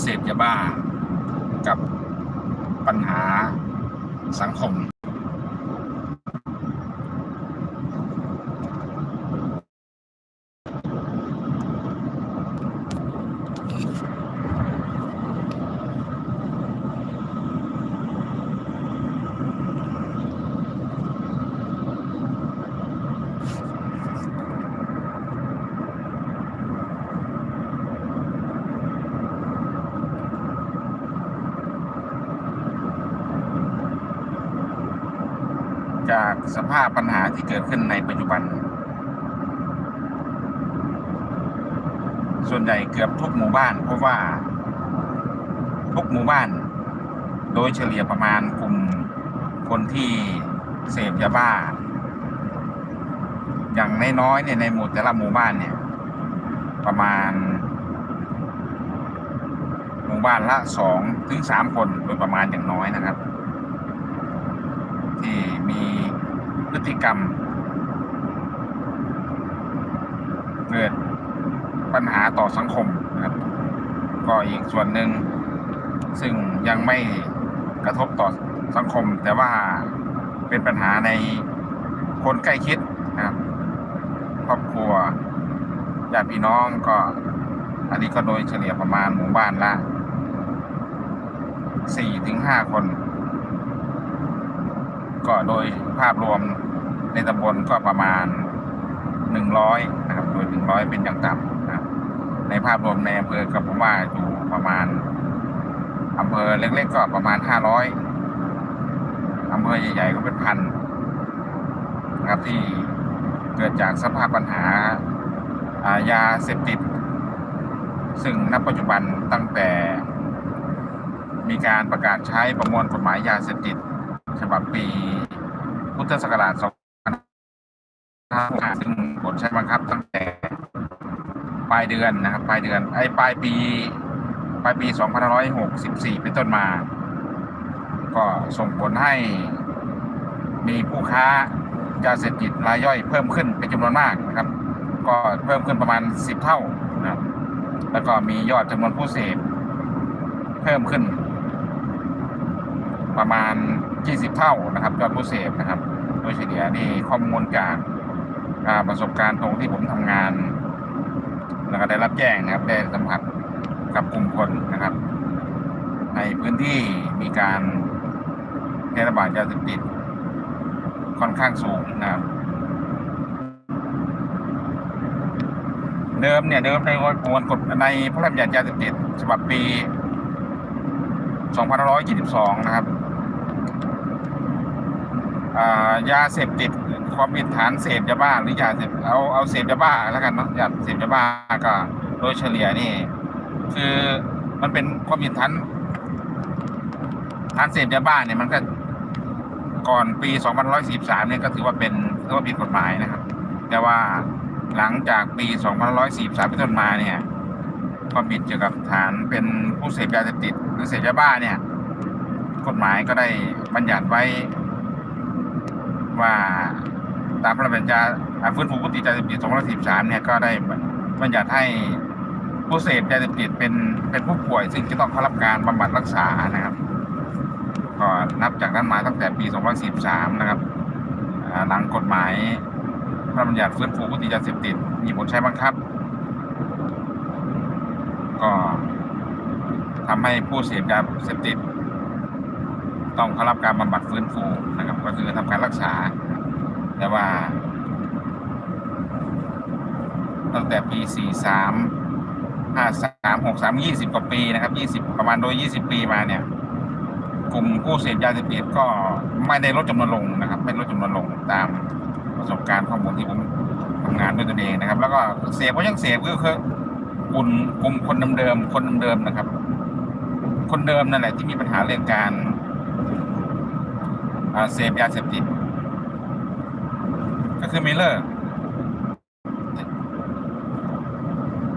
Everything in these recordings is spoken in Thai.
เสพยาบ้ากับปัญหาสังคม จากสภาพปัญหา ที่เกิดขึ้นในปัจจุบัน ส่วนใหญ่เกือบทุกหมู่บ้าน เพราะว่า ทุกหมู่บ้าน โดยเฉลี่ยประมาณกลุ่มคนที่เสพยาบ้า อย่างน้อยๆเนี่ยในหมู่แต่ละหมู่บ้านเนี่ย ประมาณ หมู่บ้านละสองถึงสามคนโดยประมาณอย่างน้อยนะครับ ที่มี ฤติกรรม เกิดปัญหาต่อสังคมนะครับ ก็อีกส่วนหนึ่งซึ่งยังไม่กระทบต่อสังคม แต่ว่าเป็นปัญหาในคนใกล้ชิดนะครับครอบครัวญาติพี่น้องก็ อันนี้ก็โดยเฉลี่ยประมาณหมู่บ้านละสี่ถึงห้าคน ก็โดยภาพรวม ในตำบลก็ประมาณหนึ่งร้อยนะครับโดยหนึ่งร้อยเป็นอย่างต่ำนะครับ ในภาพรวมในอำเภอก็ผมว่าอยู่ประมาณอำเภอเล็กๆก็ประมาณห้าร้อยอำเภอใหญ่ๆก็เป็นพันนะครับที่เกิดจากสภาพปัญหาอายาเสพติด ซึ่งณปัจจุบันตั้งแต่มีการประกาศใช้ประมวลกฎหมายยาเสพติด ฉบับปีพุทธศักราช 2565ซึ่งผลใช้บังคับตั้งแต่ปลายเดือนนะครับ ปลายเดือนไอ้ปลายปี ปลายปี 2564 เป็นต้นมา ก็ส่งผลให้มีผู้ค้ายาเสพติดรายย่อยเพิ่มขึ้นเป็นจำนวนมากนะครับ ก็เพิ่มขึ้นประมาณ 10 เท่านะครับแล้วก็มียอดจำนวนผู้เสพเพิ่มขึ้น ประมาณ 20 เท่านะครับยอดผู้เสพนะครับ โดยเฉลี่ยนี่ข้อมูลจาก ประสบการณ์ตรงที่ผมทำงาน แล้วก็ได้รับแจ้งนะครับได้สัมผัสกับกลุ่มคนนะครับ ในพื้นที่มีการแพร่ระบาดยาเสพติดค่อนข้างสูงนะครับ เดิมเนี่ยเดิมในประมวลกฎในพระราชบัญญัติยาเสพติดฉบับปี 2522 นะครับยาเสพติด ความผิดฐานเสพยาบ้าหรือยาเสพเอาเอาเสพยาบ้าแล้วกันเนาะยาเสพยาบ้าก็โดยเฉลี่ยนี่ คือมันเป็นความผิดฐานฐานเสพยาบ้าเนี่ยมันก็ก่อนปี2543 เนี่ยก็ถือว่าเป็นถือว่าผิดกฎหมายนะครับ แต่ว่าหลังจากปี2543 เป็นต้นมาเนี่ยความผิดเกี่ยวกับฐานเป็นผู้เสพยาเสพติดหรือเสพยาบ้าเนี่ย กฎหมายก็ได้บัญญัติไว้ว่า ตามพระราชบัญญัติฟื้นฟูผู้ติดยาเสพติด2543เนี่ยก็ได้บัญญัติให้ผู้เสพยาเสพติดเป็นเป็นผู้ป่วย ซึ่งจะต้องเข้ารับการบำบัดรักษานะครับก็นับจากนั้นมาตั้งแต่ปี2543นะครับหลังกฎหมายพระราชบัญญัติฟื้นฟูผู้ติดยาเสพติดมีผลใช้บังคับ ก็ทำให้ผู้เสพยาเสพติด ต้องเข้ารับการบำบัดฟื้นฟูนะครับ ก็คือทำการรักษา แต่ว่า ตั้งแต่ปี43 53 63 20กว่าปีนะครับ20ประมาณโดย20ปีมาเนี่ย กลุ่มผู้เสพยาเสพติดก็ไม่ได้ลดจำนวนลงนะครับ ไม่ลดจำนวนลงตามประสบการณ์ข้อมูลที่ผมทำงานด้วยตัวเองนะครับ แล้วก็เสพก็ยังเสพก็คือกลุ่มกลุ่มคนเดิมๆคนเดิมๆนะครับ คนเดิมนั่นแหละที่มีปัญหาเรื่องการเสพยาเสพติด ก็คือไม่เลิก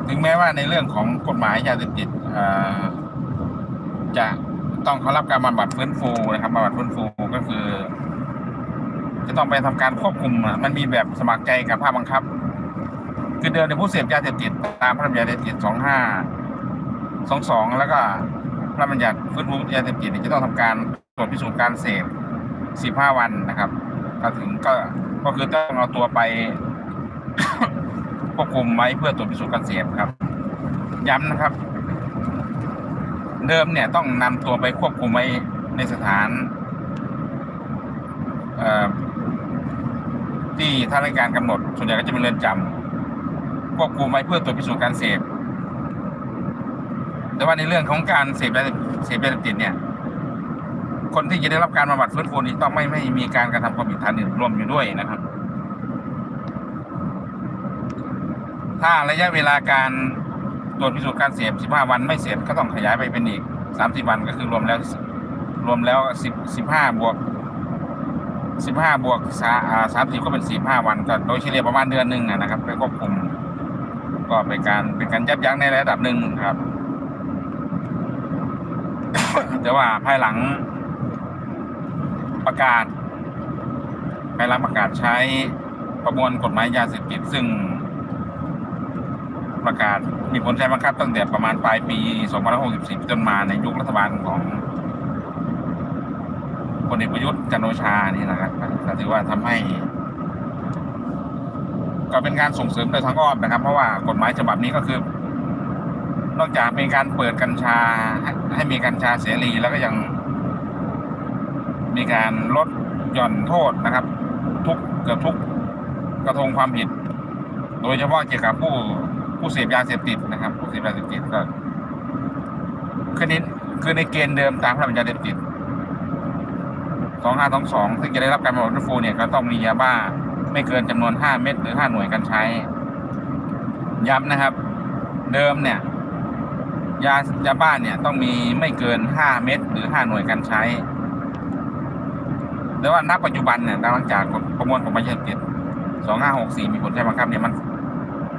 ถึงแม้ว่าในเรื่องของกฎหมายยาเสพติดจะต้องเขารับการบำบัดฟื้นฟูนะครับบำบัดฟื้นฟูก็คือ จะต้องไปทำการควบคุมมันมีแบบสมัครใจกับภาคบังคับ คือเดิมในผู้เสพยาเสพติดตามพระราชบัญญัติยาเสพติดสองสองแล้วก็พระบัญญัติฟื้นฟูยาเสพติดจะต้องทำการตรวจพิสูจน์การเสพสิบห้าวันนะครับ ก็ถึงก็ ก็คือต้องเอาตัวไปควบคุมไว้เพื่อตรวจพิสูจน์การเสพครับ ย้ำนะครับ เดิมเนี่ยต้องนำตัวไปควบคุมไว้ในสถานที่ท่านราชการกำหนด ส่วนใหญ่ก็จะเป็นเรือนจำควบคุมไว้เพื่อตรวจพิสูจน์การเสพแต่ว่าในเรื่องของการเสพยาเสพยาเสพติดเนี่ย คนที่จะได้รับการบำบัดฟื้นฟูนี้ต้องไม่ไม่มีการกระทำความผิดฐานอื่นรวมอยู่ด้วยนะครับ ถ้าระยะเวลาการตรวจพิสูจน์การเสพ15 วันไม่เสร็จก็ต้องขยายไปเป็นอีก 30 วันก็คือรวมแล้วรวมแล้ว10 15บวก15บวกสามสิบก็เป็น45วันก็โดยเฉลี่ยประมาณเดือนหนึ่งนะครับไปควบคุมก็เป็นการเป็นการยับยั้งในระดับหนึ่งครับ แต่ว่าภายหลัง ประกาศภายหลังประกาศใช้ประมวลกฎหมายยาเสพติดซึ่งประกาศมีผลใช้บังคับตั้งแต่ประมาณปลายปี 2564 จนมาในยุครัฐบาลของพลเอกประยุทธ์จันโอชานี่นะครับถือว่าทำให้ ก็เป็นการส่งเสริมโดยทางอ้อมนะครับ เพราะว่ากฎหมายฉบับนี้ก็คือ นอกจากเป็นการเปิดกัญชาให้มีกัญชาเสรีแล้วก็ยัง มีการลดหย่อนโทษนะครับ ทุกเกือบทุกกระทงความผิด โดยเฉพาะเกี่ยวกับผู้ผู้เสพยาเสพติดนะครับ ผู้เสพยาเสพติดก็คือในคือในเกณฑ์เดิมตามพระราชบัญญัติยาเสพติด 2522 ซึ่งจะได้รับการบำบัดฟูเนี่ยก็ต้องมียาบ้าไม่เกินจำนวน 5 เม็ดหรือ 5 หน่วยการใช้ ย้ำนะครับ เดิมเนี่ยยายาบ้าเนี่ยต้องมีไม่เกิน 5 เม็ดหรือ 5 หน่วยการใช้ แต่ว่าณปัจจุบันเนี่ยหลังจากกฎประมวลกฎหมายยาเสพติด2564มีผลใช้บังคับเนี่ยมัน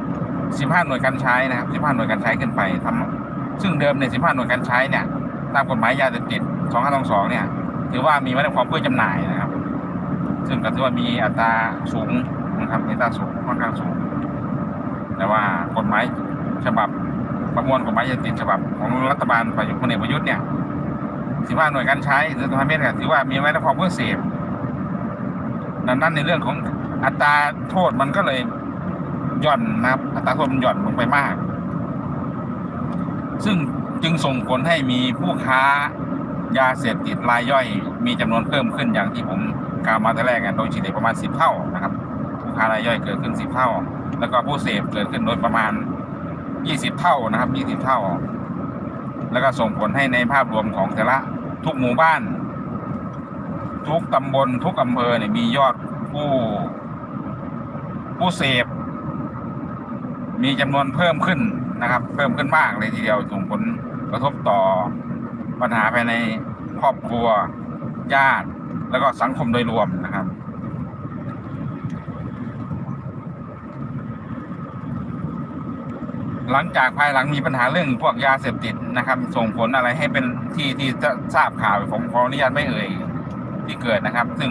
15หน่วยการใช้นะครับ15หน่วยการใช้ขึ้นไปทำซึ่งเดิมเนี่ย15หน่วยการใช้เนี่ยตามกฎหมายยาเสพติด2522เนี่ย ถือว่ามีไว้ในความเพื่อจำหน่ายนะครับ ซึ่งก็ถือว่ามีอัตราสูงนะครับอัตราสูงค่อนข้างสูง แต่ว่ากฎหมายฉบับประมวลกฎหมายยาเสพติดฉบับของรัฐบาลประยุทธ์พลเอกประยุทธ์เนี่ย 15หน่วยการใช้หรือตัวเมตรเนี่ยถือว่ามีไว้ในความเพื่อเสพดังนั้นในเรื่องของอัตราโทษมันก็เลยหย่อนนะครับ อัตราโทษมันหย่อนลงไปมาก ซึ่งจึงส่งผลให้มีผู้ค้ายาเสพติดรายย่อย มีจำนวนเพิ่มขึ้นอย่างที่ผมกล่าวมาแต่แรกกันโดยเฉลี่ยประมาณ10เท่านะครับ ผู้ค้ารายย่อยเกิดขึ้น10เท่า แล้วก็ผู้เสพเกิดขึ้นโดยประมาณ20เท่านะครับ20เท่า แล้วก็ส่งผลให้ในภาพรวมของแต่ละ ทุกหมู่บ้าน ทุกตำบลทุกอำเภอเนี่ยมียอดผู้ผู้เสพ มีจำนวนเพิ่มขึ้นนะครับ เพิ่มขึ้นมากเลยทีเดียวส่งผลกระทบต่อปัญหาภายในครอบครัวญาติ แล้วก็สังคมโดยรวมนะครับ หลังจากภายหลังมีปัญหาเรื่องพวกยาเสพติดนะครับ ส่งผลอะไรให้เป็นที่ที่จะทราบข่าวผมขออนุญาตไม่เอ่ยที่เกิดนะครับ ซึ่ง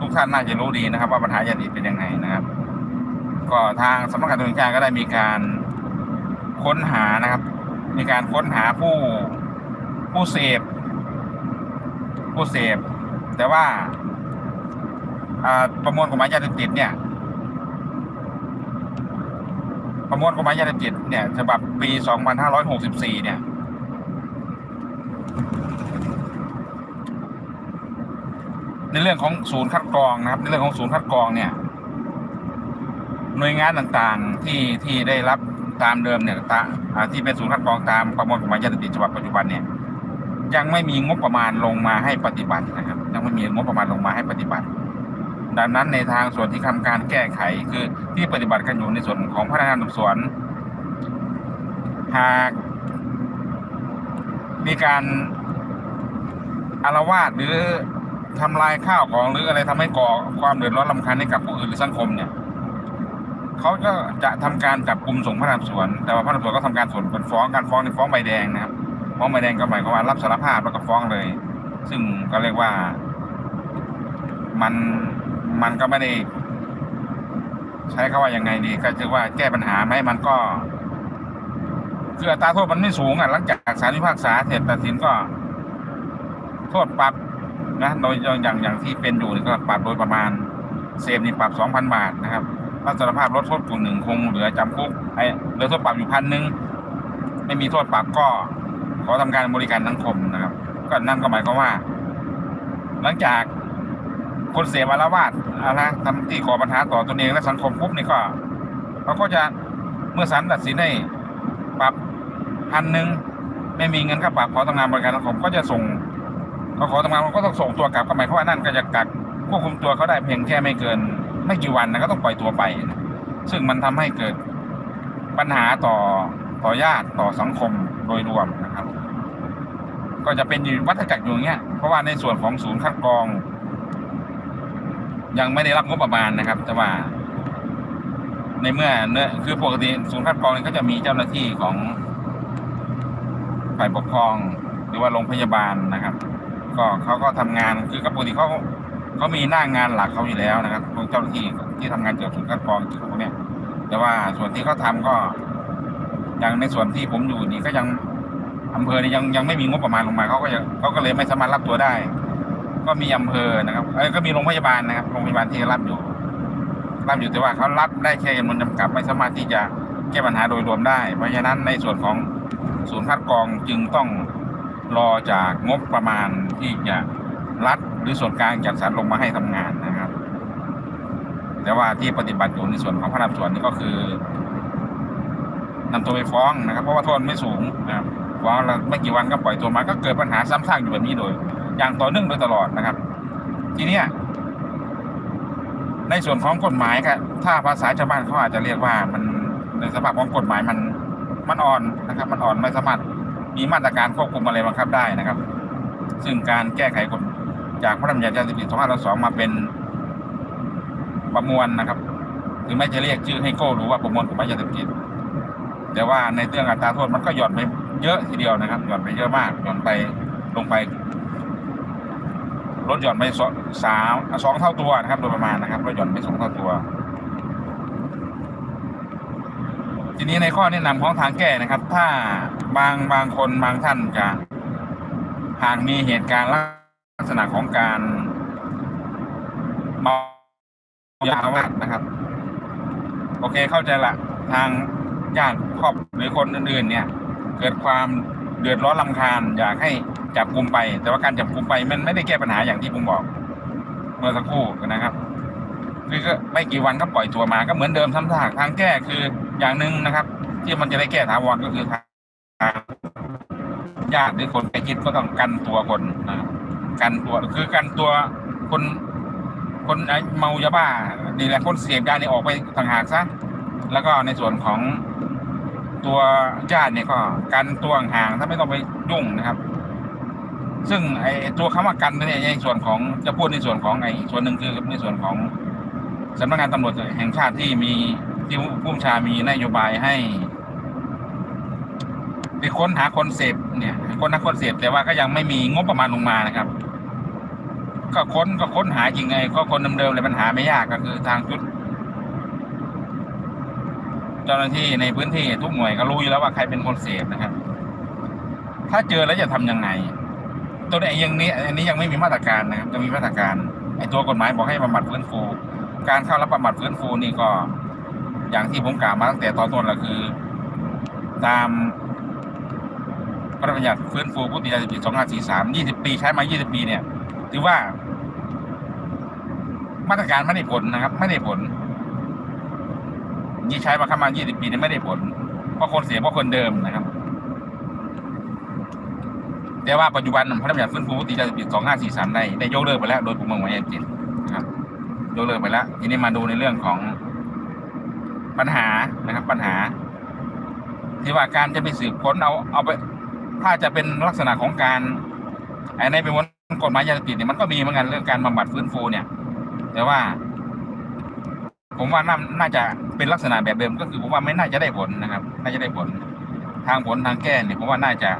ทุกท่านน่าจะรู้ดีนะครับ ว่าปัญหายาเสพติดเป็นยังไงนะครับ ก็ทางสำนักงานตำรวจแห่งชาติก็ได้มีการค้นหานะครับ มีการค้นหาผู้ผู้เสพผู้เสพแต่ว่าประมวลกฎหมายยาเสพติดเนี่ย ประมวลกฎหมายยาเสพติดเนี่ยฉบับปี 2564 เนี่ย ในเรื่องของศูนย์คัดกรองนะครับ ในเรื่องของศูนย์คัดกรองเนี่ย หน่วยงานต่างๆที่ที่ได้รับตามเดิมเนี่ยตาที่เป็นศูนย์คัดกรองตามประมวลกฎหมายยาเสพติดฉบับปัจจุบันเนี่ย ยังไม่มีงบประมาณลงมาให้ปฏิบัตินะครับ ยังไม่มีงบประมาณลงมาให้ปฏิบัติ ดังนั้นในทางส่วนที่ทำการแก้ไขคือที่ปฏิบัติกันอยู่ในส่วนของพนักงานสอบสวน หากมีการอารวาสหรือทำลายข้าวของหรืออะไรทำให้ก่อความเดือดร้อนลำคาญให้กับผู้อื่นหรือสังคมเนี่ยเขาก็จะทำการจับกลุ่มส่งพนักงานสอบสวน แต่ว่าพนักงานสอบสวนก็ทำการส่วนเป็นฟ้องการฟ้องในฟ้องใบแดงนะครับฟ้องใบแดงก็หมายความว่ารับสารภาพแล้วก็ฟ้องเลย ซึ่งก็เรียกว่ามัน มันก็ไม่ได้ ใช้คาว่ายังไงดี ก็คือว่าแก้ปัญหาไหมมันก็คืออัตราโทษมันไม่สูงอะหลังจากศาลพิพากษาเสร็จตัดสินก็ โทษปรับนะโดยอย่างอย่างที่เป็นอยู่นี่ก็ปรับโดยประมาณเสพนี่ปรับสองพันบาทนะครับรับสารภาพลดโทษกึ่งหนึ่งคงเหลือจำคุกไอ้เหลือโทษปรับอยู่พันหนึ่งไม่มีโทษปรับก็ ขอทำการบริการสังคมนะครับ ก็นั่นก็หมายความว่า หลังจาก คนเสพอารวาสอะไรทำที่ก่อปัญหาต่อตนเองและสังคมปุ๊บนี่ก็เขาก็จะเมื่อศาลตัดสินให้ปรับพันหนึ่งไม่มีเงินค่าปรับขอทำงานบริการสังคมก็จะส่งเขาขอทำงานมันก็ต้องส่งตัวกลับก็หมายความว่านั่นก็จะกักควบคุมตัวเขาได้เพียงแค่ไม่เกิน ไม่กี่วันนะก็ต้องปล่อยตัวไป ซึ่งมันทำให้เกิดปัญหาต่อต่อญาติต่อสังคมโดยรวมนะครับ ก็จะเป็นอยู่วัฏจักรอยู่อย่างเงี้ยเพราะว่าในส่วนของศูนย์คัดกรอง ยังไม่ได้รับงบประมาณนะครับ แต่ว่า ในเมื่อเนื้อคือปกติศูนย์คัดกรองนี่ก็จะมีเจ้าหน้าที่ของฝ่ายปกครอง หรือว่าโรงพยาบาลนะครับ ก็เขาก็ทำงานคือก็ปกติเขาเขามีหน้างานหลักเขาอยู่แล้วนะครับพวกเจ้าหน้าที่ที่ทำงานเกี่ยวกับศูนย์คัดกรองเกี่ยวกับพวกเนี้ยแต่ว่าส่วนที่เขาทำก็อย่างในส่วนที่ผมอยู่นี่ก็ยังอำเภอนี่ยังยังไม่มีงบประมาณลงมาเขาก็ยังเขาก็เลยไม่สามารถรับตัวได้ ก็มีอำเภอนะครับเอ้ยก็มีโรงพยาบาลนะครับโรงพยาบาลที่รับอยู่ รับอยู่แต่ว่าเขารับได้แค่จำนวนจำกัดไม่สามารถที่จะแก้ปัญหาโดยรวมได้ เพราะฉะนั้นในส่วนของศูนย์คัดกรองจึงต้องรอจากงบประมาณที่จะรัฐหรือส่วนกลางจัดสรรลงมาให้ทำงานนะครับ แต่ว่าที่ปฏิบัติอยู่ในส่วนของพนักงานสวนนี่ก็คือนำตัวไปฟ้องนะครับ เพราะว่าโทษไม่สูงนะครับฟ้องแล้วไม่กี่วันก็ปล่อยตัวมาก็เกิดปัญหาซ้ำซากอยู่แบบนี้โดย อย่างต่อเนื่องโดยตลอดนะครับ ทีเนี้ยในส่วนของกฎหมายก็ถ้าภาษาชาวบ้านเขาอาจจะเรียกว่ามันในสภาพของกฎหมายมันมันอ่อนนะครับ มันอ่อนไม่สามารถมีมาตรการควบคุมอะไรบังคับได้นะครับ ซึ่งการแก้ไขกฎจากพระราชบัญญัติยาเสพติด2522มาเป็นประมวลนะครับถึงแม้จะเรียกชื่อให้โก้รู้ว่าประมวลกฎหมายยาเสพติดแต่ว่าในเรื่องอัตราโทษมันก็หย่อนไปเยอะทีเดียวนะครับหย่อนไปเยอะมากหย่อนไปลงไป ลดหย่อนไปสองสามสองเท่าตัวนะครับ โดยประมาณนะครับลดหย่อนไปสองเท่าตัว ทีนี้ในข้อแนะนำของทางแก้นะครับ ถ้าบางบางคนบางท่านจะหากมีเหตุการณ์ลักษณะของการเมายาวัดนะครับ โอเคเข้าใจละทางญาติครอบหรือคนอื่น ๆ เนี่ย เกิดความ เดือดร้อนลำคาญอยากให้จับกลุ่มไป แต่ว่าการจับกลุ่มไปมันไม่ได้แก้ปัญหาอย่างที่ผมบอก เมื่อสักครู่นะครับคือก็ไม่กี่วันก็ปล่อยตัวมาก็เหมือนเดิมซ้ำซากทางแก้คืออย่างหนึ่งนะครับ ที่มันจะได้แก้ถาวรก็คือทางญาติหรือคนใกล้ชิดก็ต้องกันตัวคนนะกันตัวคือกันตัวคนคนไอเมายาบ้านี่แหละคนเสพยาเนี่ออกไปต่างหากซะแล้วก็ในส่วนของ ตัวญาติเนี่ยก็กันตัวห่างถ้าไม่ต้องไปยุ่งนะครับ ซึ่งไอ้ตัวคำว่ากันเนี่ยในส่วนของจะพูดในส่วนของไอ้ส่วนหนึ่งคือในส่วนของสำนักงานตำรวจแห่งชาติที่มีที่ผู้บัญชามีนโยบายให้ไปค้นหาคนเสพเนี่ยคนหาคนเสพแต่ว่าก็ยังไม่มีงบประมาณลงมานะครับ ก็ค้นก็ค้นหาจริงไงก็คนเดิมๆเลยปัญหาไม่ยากก็คือทางชุด เจ้าหน้าที่ในพื้นที่ทุกหน่วยก็รู้อยู่แล้วว่าใครเป็นคนเสพนะครับ ถ้าเจอแล้วจะทำยังไง ตัวนี้ยังนี้อันนี้ยังไม่มีมาตรการนะครับจะมีมาตรการไอ้ตัวกฎหมายบอกให้บำบัดฟื้นฟู การเข้ารับบำบัดฟื้นฟูนี่ก็ อย่างที่ผมกล่าวมาตั้งแต่ตอนต้นแล้วคือ ตามพระราชบัญญัติฟื้นฟูผู้ติดยาเสพติด2543 20 ปีใช้มา 20 ปีเนี่ย ถือว่า มาตรการไม่ได้ผลนะครับ ไม่ได้ผล นี่ใช้มาข้ามา20 ปีเนี่ยไม่ได้ผล เพราะคนเสียเพราะคนเดิมนะครับ แต่ว่าปัจจุบันพระราชบัญญัติฟื้นฟูติดยาเสพติด2543ได้ได้ยกเลิกไปแล้วโดยประมวลกฎหมายาเสพติดนะครับยกเลิกไปแล้ว ทีนี้มาดูในเรื่องของปัญหานะครับ ปัญหา ที่ว่าการจะไปสืบค้นเอาเอาไป ถ้าจะเป็นลักษณะของการไอ้ในเป็นวนกฎหมายยาเสพติดเนี่ยมันก็มีเหมือนกันเรื่องการบำบัดฟื้นฟูเนี่ย แต่ว่า ผมว่าน่าน่าจะเป็นลักษณะแบบเดิมก็คือผมว่าไม่น่าจะได้ผลนะครับ น่าจะได้ผล ทางผลทางแก้เนี่ยผมว่าน่าจะ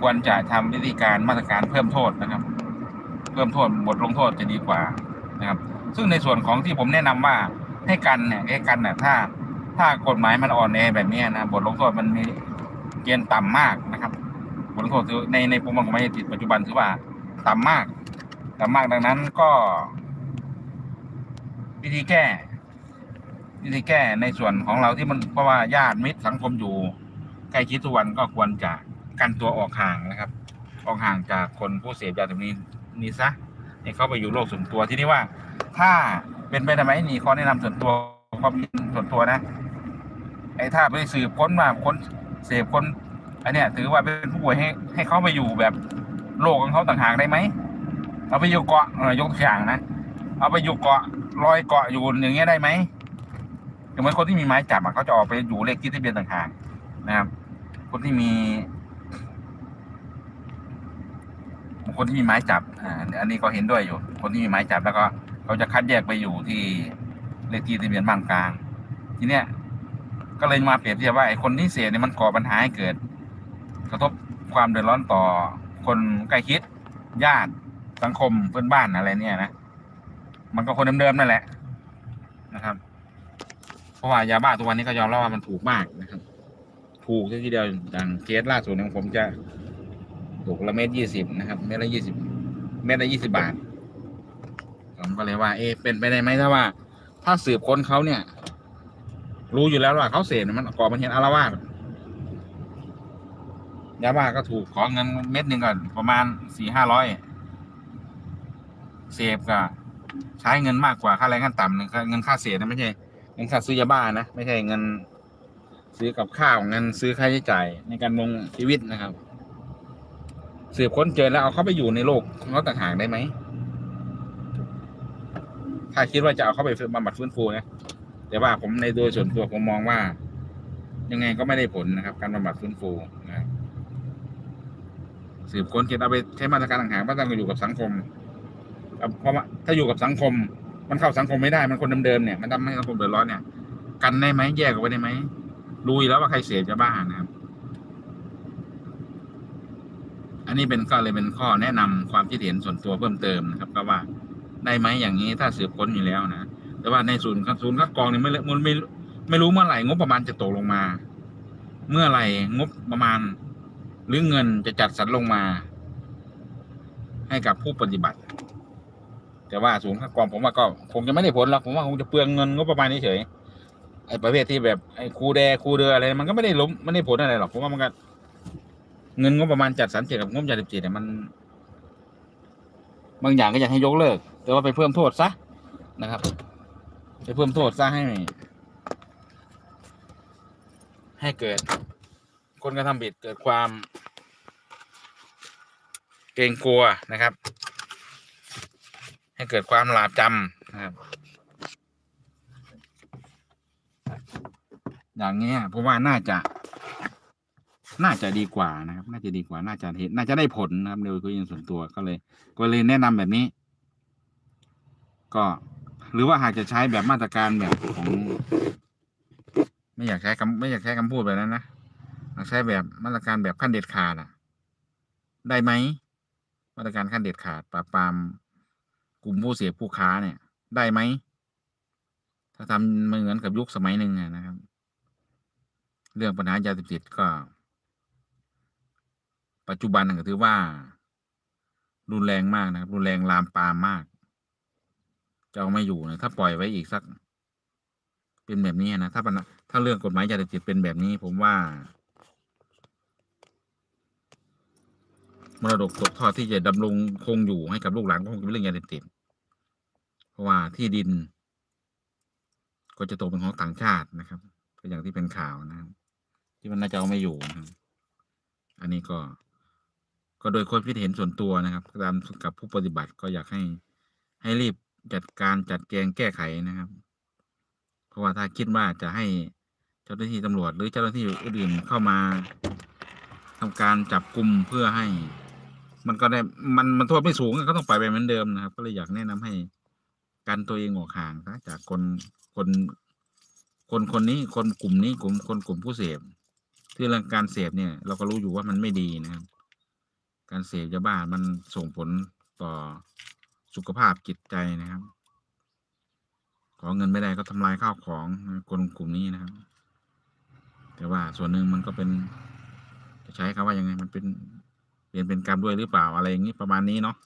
ควรจะทำวิธีการมาตรการเพิ่มโทษนะครับ เพิ่มโทษบทลงโทษจะดีกว่านะครับ ซึ่งในส่วนของที่ผมแนะนำว่าให้กันเนี่ยให้กันเนี่ยถ้า ถ้ากฎหมายมันอ่อนแอแบบนี้นะบทลงโทษมันมีเกณฑ์ต่ำมากนะครับ บทลงโทษในในประมวลกฎหมายติดปัจจุบันถือว่า ต่ำมาก ต่ำมากดังนั้นก็ วิธีแก้ วิธีแก้ในส่วนของเราที่มันเพราะว่าญาติมิตรสังคมอยู่ใกล้ชิดทุกวันก็ควรจะกันตัวออกห่างนะครับ ออกห่างจากคนผู้เสพยาเสพติดนี้ซะให้เขาไปอยู่โลกส่วนตัวที่นี่ว่า ถ้าเป็นไปได้ไหมนี่ขอแนะนำส่วนตัวความคิดส่วนตัวนะไอ้ถ้าไปสืบค้นมาค้นเสพคนอันเนี้ยถือว่าเป็นผู้ป่วยให้ให้เขาไปอยู่แบบโลกของเขาต่างหากได้ไหมเอาไปอยู่เกาะยกตัวอย่างนะ เอาไปอยู่เกาะลอยเกาะอยู่อย่างเงี้ยได้ไหมอย่างเหมือนคนที่มีไม้จับอะเขาจะออกไปอยู่เลขที่ทะเบียนต่างหากนะครับ คนที่มีคนที่มีไม้จับอ่าอันนี้ก็เห็นด้วยอยู่ คนที่มีไม้จับแล้วก็เขาจะคัดแยกไปอยู่ที่เลขที่ทะเบียนบ้านกลาง ทีเนี้ยก็เลยมาเปรียบเทียบว่าไอ้คนที่เสียเนี่ยมันก่อปัญหาให้เกิด กระทบความเดือดร้อนต่อคนใกล้ชิดญาติสังคมเพื่อนบ้านอะไรเนี่ยนะ มันก็คนเดิมๆนั่นแหละนะครับ เพราะว่ายาบ้าทุกวันนี้ก็ยอมรับว่ามันถูกมากนะครับ ถูกทีเดียวอย่างเคสล่าสุดของผมจะถูกละเม็ดยี่สิบนะครับ เม็ดละยี่สิบเม็ดละยี่สิบาทผมก็เลยว่า เอะเป็นไปได้ไหมถ้าว่า ถ้าสืบค้นเขาเนี่ย รู้อยู่แล้วว่าเขาเสพมันก่อมันเห็นอารวาสยาบ้าก็ถูกขอเงินเม็ดหนึ่งก่อนประมาณสี่ห้าร้อยเสพก็ ใช้เงินมากกว่าค่าแรงขั้นต่ำเงินค่าเสพนะไม่ใช่เงินค่าซื้อยาบ้านะไม่ใช่เงินซื้อกับข้าวเงินซื้อค่าใช้จ่ายในการลงชีวิตนะครับ สืบค้นเจอแล้วเอาเข้าไปอยู่ในโลกของเขาต่างหากได้ไหมถ้าคิดว่าจะเอาเข้าไปบำบัดฟื้นฟูนะแต่ว่าผมในโดยส่วนตัวผมมองว่า ยังไงก็ไม่ได้ผลนะครับ การบำบัดฟื้นฟูนะครับสืบค้นเก็บเอาไปใช้มาตรการต่างหากว่าต้องอยู่กับสังคม เอาเพราะว่าถ้าอยู่กับสังคม มันเข้าสังคมไม่ได้มันคนเดิมๆเนี่ยมันทำให้สังคมเดือดร้อนเนี่ย กันได้ไหมแยกออกไปได้ไหมรู้อยู่แล้วว่าใครเสพจะบ้านะครับ อันนี้เป็นก็เลยเป็นข้อแนะนำความคิดเห็นส่วนตัวเพิ่มเติมนะครับ ก็ว่าได้ไหมอย่างนี้ถ้าสืบค้นอยู่แล้วนะ แต่ว่าในศูนย์ศูนย์คัดกรองเนี่ยไม่เลมันไม่ไม่รู้เมื่อไหร่งบประมาณจะตกลงมา เมื่อไหร่งบประมาณ หรือเงินจะจัดสรรลงมา ให้กับผู้ปฏิบัติ แต่ว่าศูนย์คัดกรองผมว่าก็คงจะไม่ได้ผลหรอกผมว่าคงจะเปลืองเงินงบประมาณเฉยไอ้ประเภทที่แบบไอ้ครูแดครูเดืออะไรมันก็ไม่ได้ล้มไม่ได้ผลอะไรหรอกผมว่ามันก็เงินงบประมาณจัดสรรเกี่ยวกับงบยาเสพติดเนี่ยมัน บางอย่างก็อยากให้ยกเลิก แต่ว่าไปเพิ่มโทษซะนะครับ ไปเพิ่มโทษซะให้ ให้เกิด คนกระทำผิดเกิดความ เกรงกลัวนะครับ ให้เกิดความหลาบจำนะครับ อย่างนี้ยผมว่าน่าจะ น่าจะดีกว่านะครับ น่าจะดีกว่า น่าจะเห็น น่าจะได้ผลนะครับโดยคุยส่วนตัวก็เลย ก็เลยแนะนำแบบนี้ ก็ หรือว่าหากจะใช้แบบมาตรการแบบของ ไม่อยากใช้คำไม่อยากใช้คำพูดแบบนั้นนะอยากใช้แบบมาตรการแบบขั้นเด็ดขาดอะ ได้ไหมมาตรการขั้นเด็ดขาดปราบปราม กลุ่มผู้เสียผู้ค้าเนี่ย ได้ไหม ถ้าทำเหมือนกับยุคสมัยหนึ่งนะครับ เรื่องปัญหายาเสพติดก็ ปัจจุบันก็ถือว่า รุนแรงมากนะครับ รุนแรงลามปามมาก จะเอาไม่อยู่นะถ้าปล่อยไว้อีกสัก เป็นแบบนี้นะถ้าปัญหาถ้าเรื่องกฎหมายยาเสพติดเป็นแบบนี้ ผมว่ามรดกตกทอดที่จะดำรงคงอยู่ให้กับลูกหลานก็คงเป็นเรื่องยาเสพติด เพราะว่าที่ดิน ก็จะตกเป็นของต่างชาตินะครับ ก็อย่างที่เป็นข่าวนะครับ ที่มันน่าจะเอาไม่อยู่นะครับ อันนี้ก็ ก็โดยความคิดเห็นส่วนตัวนะครับตามกับผู้ปฏิบัติก็อยากให้ให้รีบจัดการจัดแจงแก้ไขนะครับ เพราะว่าถ้าคิดว่าจะให้เจ้าหน้าที่ตำรวจ หรือเจ้าหน้าที่อื่นเข้ามาทำการจับกลุ่มเพื่อให้ มันก็ได้มันมันโทษไม่สูงก็ต้องปล่อยไปเหมือนเดิมนะครับ ก็เลยอยากแนะนำให้ กันตัวเองออกห่างนะจากคนคนคนคนนี้คนกลุ่มนี้กลุ่มคนกลุ่มผู้เสพที่เรื่องการเสพเนี่ย เราก็รู้อยู่ว่ามันไม่ดีนะครับ การเสพยาบ้ามันส่งผลต่อสุขภาพจิตใจนะครับ ขอเงินไม่ได้ก็ทำลายข้าวของคนกลุ่มนี้นะครับ แต่ว่าส่วนหนึ่งมันก็เป็น จะใช้คำว่ายังไง มันเป็นเปลี่ยนเป็นกรรมด้วยหรือเปล่าอะไรอย่างนี้ประมาณนี้เนาะ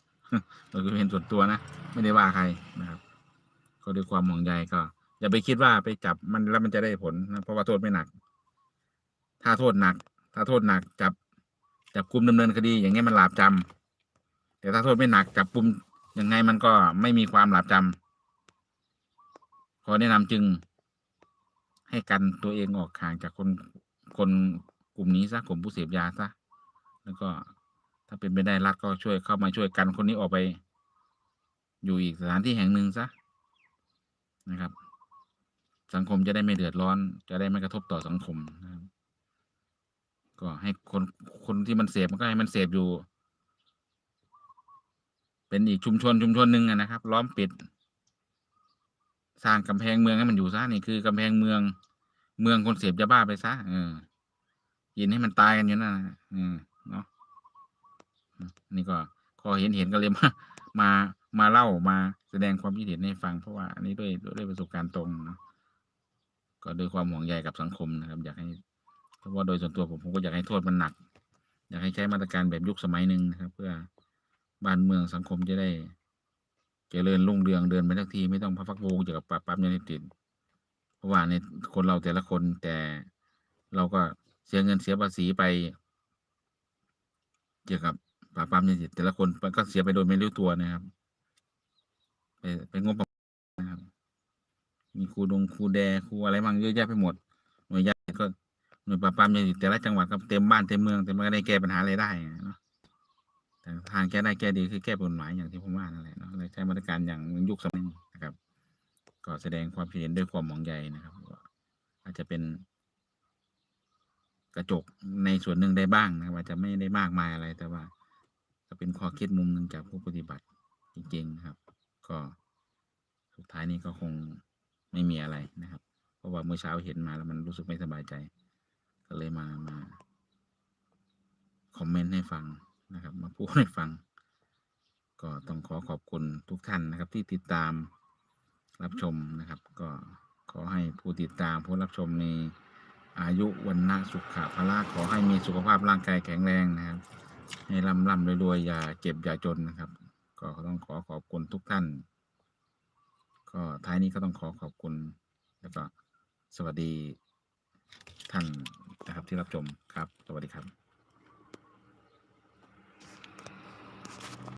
เราก็เป็นส่วนตัวนะ ไม่ได้ว่าใครนะครับ ก็ด้วยความห่วงใยก็ อย่าไปคิดว่าไปจับมันแล้วมันจะได้ผลนะเพราะว่าโทษไม่หนัก ถ้าโทษหนัก ถ้าโทษหนักจับจับกุมดำเนินคดี อย่างเงี้ยมันหลาบจำแต่ถ้าโทษไม่หนักจับกุมยังไงมันก็ไม่มีความหลาบจำขอแนะนำจึง ให้กันตัวเองออกห่างจากคนคนกลุ่มนี้ซะกลุ่มผู้เสพยาซะแล้วก็ถ้าเป็นไปได้รัฐก็ช่วยเข้ามาช่วยกันคนนี้ออกไป อยู่อีกสถานที่แห่งหนึ่งซะ นะครับ สังคมจะได้ไม่เดือดร้อน จะได้ไม่กระทบต่อสังคมนะครับ ก็ให้คนคนที่มันเสพมันก็ให้มันเสพอยู่ เป็นอีกชุมชนชุมชนหนึ่งนะครับ ล้อมปิด สร้างกำแพงเมืองให้มันอยู่ซะนี่คือกำแพงเมือง เมืองคนเสพยาบ้าไปซะเออยินให้มันตายกันอยู่นั่นนะเออเนาะนี่ก็พอเห็นเห็นก็เลยมามา มาเล่ามาแสดงความคิดเห็นให้ฟังเพราะว่าอันนี้ด้วยด้วยประสบการณ์ตรงนะก็ด้วยความห่วงใยกับสังคมนะครับ อยากให้เพราะว่าโดยส่วนตัวผมผมก็อยากให้โทษมันหนัก อยากให้ใช้มาตรการแบบยุคสมัยหนึ่งนะครับ เพื่อบ้านเมืองสังคมจะได้เจริญรุ่งเรืองเดินไปทักทีไม่ต้องพักฟักโวงเกี่ยวกับปราบปรามยาเสพติดเพราะว่าในคนเราแต่ละคนแต่เราก็เสียเงินเสียภาษีไป เกี่ยวกับปราบปรามยาเสพติดแต่ละคนก็เสียไปโดยไม่รู้ตัวนะครับ ไปไปงบประมาณนะครับมีครูดงครูแดครูอะไรบางเยอะแยะไปหมดหน่วยงานก็หน่วยปราบปรามยาเสพติดแต่ละจังหวัดก็เต็มบ้านเต็มเมืองแต่มันก็ได้แก้ปัญหาอะไรได้เนาะแต่ทางแก้ได้แก้ดีคือแก้กฎหมายอย่างที่ผมว่านั่นแหละเนาะเลยใช้มาตรการอย่างยุคสมัยนะครับ ก็แสดงความเห็นด้วยความหวังใยนะครับว่าอาจจะเป็นกระจกในส่วนหนึ่งได้บ้างนะครับอาจจะไม่ได้มากมายอะไรแต่ว่า ก็เป็นข้อคิดมุมหนึ่งจากผู้ปฏิบัติจริงๆครับ ก็สุดท้ายนี้ก็คงไม่มีอะไรนะครับ เพราะว่าเมื่อเช้าเห็นมาแล้วมันรู้สึกไม่สบายใจ ก็เลยมามาคอมเมนต์ให้ฟังนะครับ มาพูดให้ฟัง ก็ต้องขอขอบคุณทุกท่านนะครับ ที่ติดตามรับชมนะครับ ก็ขอให้ผู้ติดตามผู้รับชมมีอายุวันนะสุขะพละขอให้มีสุขภาพร่างกายแข็งแรงนะครับ ให้ร่ำร่ำรวยๆอย่าเจ็บอย่าจนนะครับ ก็ต้องขอขอบคุณทุกท่าน ก็ท้ายนี้ก็ต้องขอขอบคุณ แล้วก็สวัสดีท่านนะครับที่รับชมครับ สวัสดีครับ